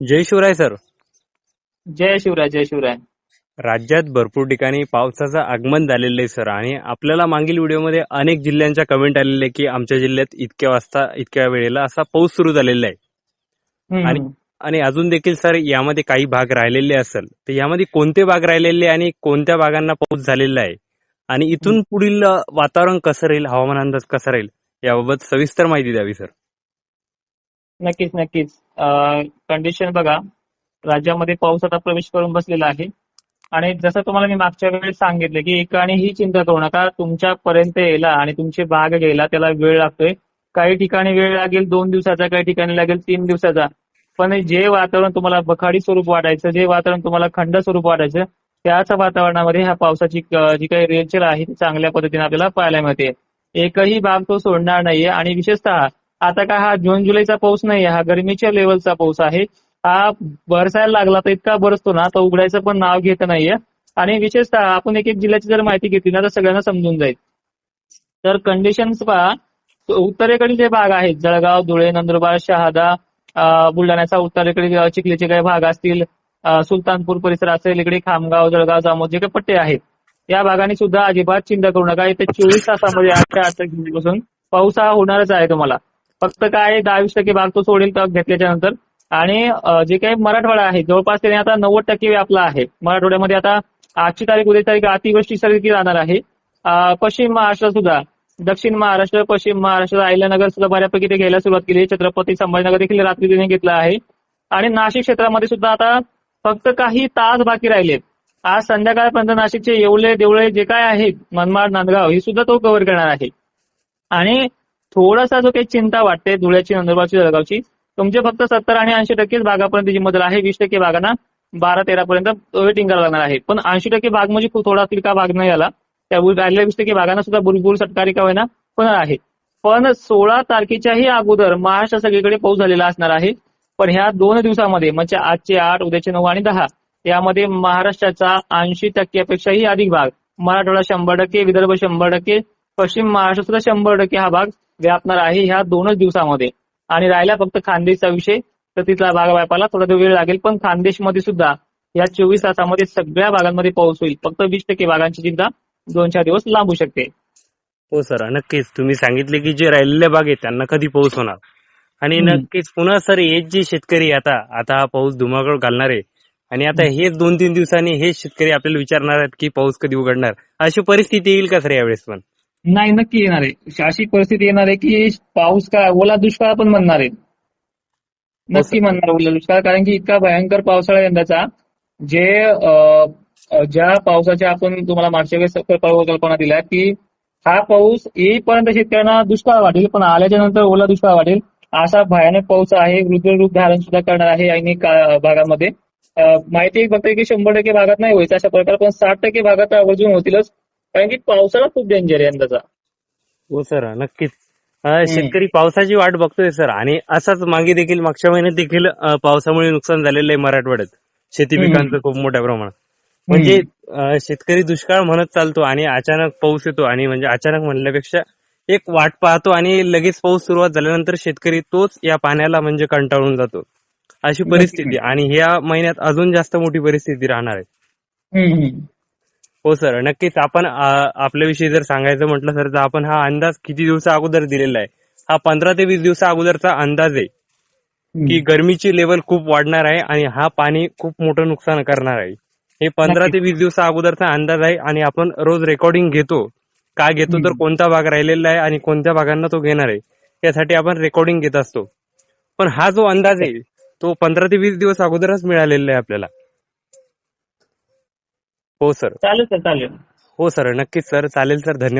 जय Shivray sir. जय शिवराय जय शिवराय. राज्यात भरपूर ठिकाणी पावसाचं आगमन झालेलं आहे सर. आणि आपल्याला मागील व्हिडिओमध्ये अनेक जिल्ह्यांच्या कमेंट आलेले आहे की आमच्या जिल्ह्यात इतक्या वाजता इतक्या वेळेला असा पाऊस सुरू झालेला आहे. आणि आणि अजून देखील सर यामध्ये काही भाग राहिलेले असेल तर यामध्ये कोणते भाग राहिलेले आणि कोणत्या भागांना पाऊस झालेला आहे? आणि इथून पुढील वातावरण कसं राहील हवामान अंदाज कसा राहील याबाबत सविस्तर माहिती द्यावी सर. नक्कीच नक्कीच. कंडिशन बघा. राज्यामध्ये पाऊस आता प्रवेश करून बसलेला आहे. आणि जसं तुम्हाला मी मागच्या वेळेस सांगितलं की एकाने ही चिंता करू नका. तुमच्यापर्यंत यायला आणि तुमची बाग घ्यायला त्याला वेळ लागतोय. काही ठिकाणी वेळ लागेल दोन दिवसाचा काही ठिकाणी लागेल तीन दिवसाचा. पण जे वातावरण तुम्हाला बखाडी स्वरूप वाटायचं जे वातावरण तुम्हाला खंड स्वरूप वाटायचं त्याच वातावरणामध्ये ह्या पावसाची जी काही रेलचेल आहे ती चांगल्या पद्धतीने आपल्याला पाहायला मिळते. एकही बाग तो सोडणार नाहीये आणि विशेषतः आता का हा जून जुलैचा पाऊस नाही हा गरमीच्या लेवलचा पाऊस आहे. हा बरसायला लागला तर इतका बरसतो ना तर उघडायचं पण नाव घेत नाहीये. आणि विशेषतः आपण एक एक जिल्ह्याची जर माहिती घेतली ना तर सगळ्यांना समजून जाईल. तर कंडिशन्स पहा. उत्तरेकडील जे भाग आहेत जळगाव धुळे नंदुरबार शहादा बुलढाण्याचा उत्तरेकडील चिखलीचे काही भाग असतील सुलतानपूर परिसर असेल इकडे खामगाव जळगाव जामोद जे काही पट्टे आहेत या भागाने सुद्धा अजिबात चिंता करू नका. इथे चोवीस तासामध्ये आठच्या आठपासून पाऊस हा होणारच आहे तुम्हाला. फक्त काय दहा वीस टक्के भाग तो सोडेल तर घेतल्याच्या नंतर. आणि जे काही मराठवाडा आहे जवळपास त्याने आता नव्वद टक्के व्यापला आहे. मराठवाड्यामध्ये आता आजची तारीख उद्या तारीख अतिवृष्टी सारखी राहणार आहे. पश्चिम महाराष्ट्र सुद्धा दक्षिण महाराष्ट्र पश्चिम महाराष्ट्र अहिल्यानगर सुद्धा बऱ्यापैकी ते घ्यायला सुरुवात केली छत्रपती संभाजीनगर देखील रात्री त्याने घेतला आहे. आणि नाशिक क्षेत्रामध्ये सुद्धा आता फक्त काही तास बाकी राहिलेत आज संध्याकाळपर्यंत नाशिकचे येवले देवळे जे काय आहेत मनमाड नांदगाव हे सुद्धा तो कव्हर करणार आहे. आणि थोडासा जो काही चिंता वाटते धुळ्याची नंदुरबारची जळगावची तुमचे फक्त सत्तर आणि ऐंशी टक्केच भागापर्यंत जी मदत आहे वीस टक्के भागांना बारा तेरा पर्यंत वेटिंग करावं लागणार आहे. पण ऐंशी टक्के भाग म्हणजे खूप थोडा तिरका भाग नाही आला. त्या राहिलेल्या वीस टक्के भागांना सुद्धा बुलबुल सटकारी का होईना होणार आहे. पण सोळा तारखेच्याही अगोदर महाराष्ट्र सगळीकडे पाऊस झालेला असणार आहे. पण ह्या दोन दिवसामध्ये म्हणजे आजचे आठ उद्याचे नऊ आणि दहा यामध्ये महाराष्ट्राचा ऐंशी टक्क्यापेक्षाही अधिक भाग मराठवाडा शंभर टक्के विदर्भ शंभर टक्के पश्चिम महाराष्ट्र सुद्धा शंभर टक्के हा भाग व्यापणार आहे ह्या दोनच दिवसामध्ये. आणि राहिला फक्त खानदेशचा विषय तर तिथला भाग व्यापायला थोडा वेळ लागेल. पण खानदेशमध्ये सुद्धा या चोवीस तासामध्ये सगळ्या भागांमध्ये पाऊस होईल. फक्त वीस टक्के भागांची चिंता दोन चार दिवस लांबू शकते. हो सर. नक्कीच. तुम्ही सांगितले की जे राहिलेले भाग आहेत त्यांना कधी पाऊस होणार? आणि. नक्कीच पुन्हा सर हेच जे शेतकरी आता आता हा पाऊस धुमाकूळ घालणार आहे. आणि आता हेच दोन तीन दिवसांनी हेच शेतकरी आपल्याला विचारणार आहेत की पाऊस कधी उघडणार? अशी परिस्थिती येईल का सर यावेळेस पण? नाही नक्की येणार आहे. अशी परिस्थिती येणार आहे की पाऊस काय ओला दुष्काळ पण म्हणणार आहे. नक्की म्हणणार ओला दुष्काळ कारण की इतका भयंकर पावसाळा यंदाचा जे ज्या पावसाची आपण तुम्हाला मागच्या वेळेस कल्प- कल्पना दिल्या की हा पाऊस येईपर्यंत शेतकऱ्यांना दुष्काळ वाटेल पण आल्याच्यानंतर ओला दुष्काळ वाटेल असा भयानक पाऊस आहे रूप धारण सुद्धा करणार आहे अनेक का- भागामध्ये. माहिती फक्त की शंभर टक्के भागात नाही व्हायचं अशा प्रकारे पण साठ टक्के भागात आवर्जून होतीलच. कारण की पावसाळा खूप डेंजर आहे यंदाचा. हो सर नक्कीच. अं, शेतकरी पावसाची वाट बघतोय सर आणि असाच मागे देखील मागच्या महिन्यात देखील अं, पावसामुळे नुकसान झालेलं आहे मराठवाड्यात. शेती हम्म. पिकांचं खूप मोठ्या प्रमाणात. म्हणजे अं, शेतकरी दुष्काळ म्हणत चालतो आणि अचानक पाऊस येतो आणि म्हणजे अचानक म्हणल्यापेक्षा एक वाट पाहतो आणि लगेच पाऊस सुरुवात झाल्यानंतर शेतकरी तोच या पाण्याला म्हणजे कंटाळून जातो. अशी परिस्थिती. आणि ह्या महिन्यात अजून जास्त मोठी परिस्थिती राहणार आहे. हम्म, हम्म. हो सर. नक्कीच आपण आपल्याविषयी जर सांगायचं म्हटलं सर तर आपण हा अंदाज किती दिवसा अगोदर दिलेला आहे? हा पंधरा ते वीस दिवसा अगोदरचा अंदाज आहे की गरमीची लेवल खूप वाढणार आहे आणि हा पाणी खूप मोठं नुकसान करणार आहे. हे पंधरा ते वीस दिवसा अगोदरचा अंदाज आहे आणि आपण रोज रेकॉर्डिंग घेतो. का घेतो? तर. कोणता भाग राहिलेला आहे आणि कोणत्या भागांना तो घेणार आहे? यासाठी आपण रेकॉर्डिंग घेत असतो. पण हा जो अंदाज आहे तो पंधरा ते वीस दिवस अगोदरच मिळालेला आहे आपल्याला. हो सर. चालेल सर चालेल. हो सर. नक्कीच सर. चालेल सर. धन्यवाद.